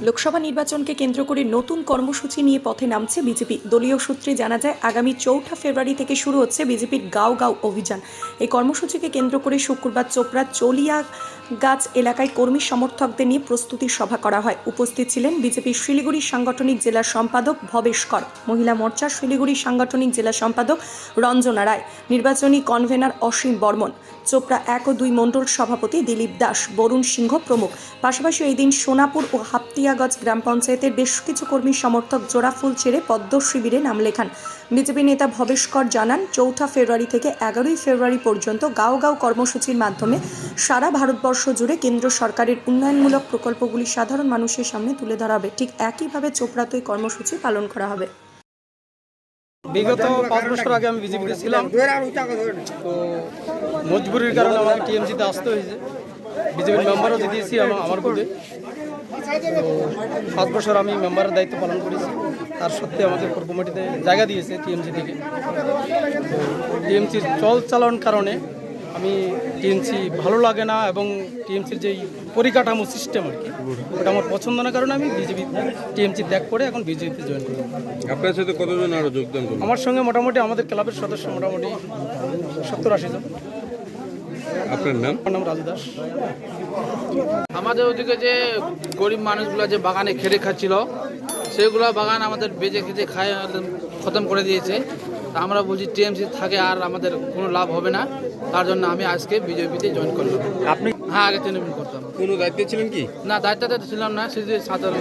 লোকসভা নির্বাচনকে কেন্দ্র করে নতুন কর্মসূচি নিয়ে পথে নামছে বিজেপি। দলীয় সূত্রে জানা যায়, আগামী চৌঠা ফেব্রুয়ারি থেকে শুরু হচ্ছে বিজেপির গাঁও গাঁও অভিযান। এই কর্মসূচিকে কেন্দ্র করে শুক্রবার চোপড়া চলিয়া গাছ এলাকায় কর্মী সমর্থকদের নিয়ে প্রস্তুতি সভা করা হয়। উপস্থিত ছিলেন বিজেপির শিলিগুড়ি সাংগঠনিক জেলা সম্পাদক ভবেশ কর। মহিলা মোর্চা শিলিগুড়ি সাংগঠনিক জেলা সম্পাদক রঞ্জনা রায়। নির্বাচনী কনভেনার অসীম বর্মন। চোপড়া এক ও দুই মণ্ডল সভাপতি দিলীপ দাস। বরুণ সিংহ প্রমুখ। পাশাপাশি এই দিন সোনাপুর ও হাপ্তিয়াগঞ্জ গ্রাম পঞ্চায়েতের বেশ কিছু কর্মী সমর্থক জোড়া ফুল ছেড়ে পদ্ম শিবিরে নাম লেখান। বিজেপি নেতা ভবেশ কর জানান, চৌঠা ফেব্রুয়ারি থেকে এগারোই ফেব্রুয়ারি পর্যন্ত গাঁও গাঁও কর্মসূচির মাধ্যমে সারা ভারতবর্ষ জুড়ে কেন্দ্র সরকারের উন্নয়নমূলক প্রকল্পগুলি সাধারণ মানুষের সামনে তুলে ধরা হবে ঠিক একইভাবে চোপড়াতে কর্মসূচি পালন করা হবে। বিগত পাঁচ বছর আগে আমি বিজেপিতে ছিলাম। তো মজবুরির কারণে আমাকে টিএমসিতে আসতে হয়েছে। বিজেপির মেম্বারও দিয়েছি আমার তো পাঁচ বছর আমি মেম্বারের দায়িত্ব পালন করেছি। তার সত্ত্বে আমাকে কোর কমিটিতে জায়গা দিয়েছে টিএমসি থেকে। টিএমসির চল চালন কারণে আমি টিএমসি ভালো লাগে না এবং টিএমসির যেই পরিকাঠামো সিস্টেম আর কি ওটা আমার পছন্দ না কারণে আমি বিজেপি টিএমসি ত্যাগ করে এখন বিজেপিতে জয়েন করি। আপনার সাথে কতজন আরও যোগদান করবেন? আমার সঙ্গে মোটামুটি আমাদের ক্লাবের সদস্য মোটামুটি সত্তর আশি জন। আপনার নাম? আমার নাম রাজু দাস। আমাদের ওদিকে যে গরিব মানুষগুলো যে বাগানে খেটে খাচ্ছিল সেগুলো বাগান আমাদের বেজে খেতে খায় খতম করে দিয়েছে। তা আমরা বলছি টিএমসি থাকে আর আমাদের কোনো লাভ হবে না। তার জন্য আমি আজকে বিজেপিতে জয়েন করলাম। আপনি হ্যাঁ আগে তৃণমূল করতাম। কোনো দায়িত্বে ছিলেন কি? না দায়িত্ব দায়িত্ব ছিলাম না শুধু সাধারণ।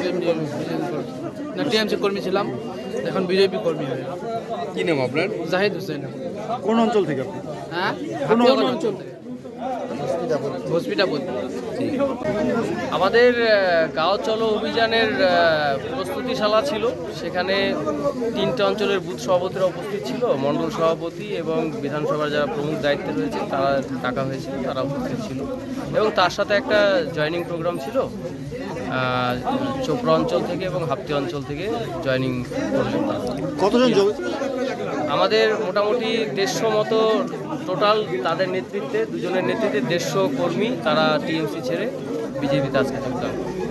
না টিএমসি কর্মী ছিলাম এখন বিজেপি কর্মী হয়ে কি নাম আপনার? জাহিদ হোসেন। কোন অঞ্চল থেকে আপনি? হ্যাঁ কোন অঞ্চল থেকে। আমাদের গাঁও চলো অভিযানের প্রস্তুতিশালা ছিল। সেখানে তিনটে অঞ্চলের বুথ সভাপতিরা উপস্থিত ছিল। মণ্ডল সভাপতি এবং বিধানসভার যারা প্রমুখ দায়িত্বে রয়েছে তারা ডাকা হয়েছে তারা উপস্থিত ছিল। এবং তার সাথে একটা জয়নিং প্রোগ্রাম ছিল। চোপড়া অঞ্চল থেকে এবং হাপ্তি অঞ্চল থেকে জয়নিং করলেন কতজন আমাদের মোটামুটি দেড়শো মতো টোটাল তাদের নেতৃত্বে, দুজনের নেতৃত্বে দেড়শো কর্মী তারা টিএমসি ছেড়ে বিজেপিতে আজকে যোগদান করবে।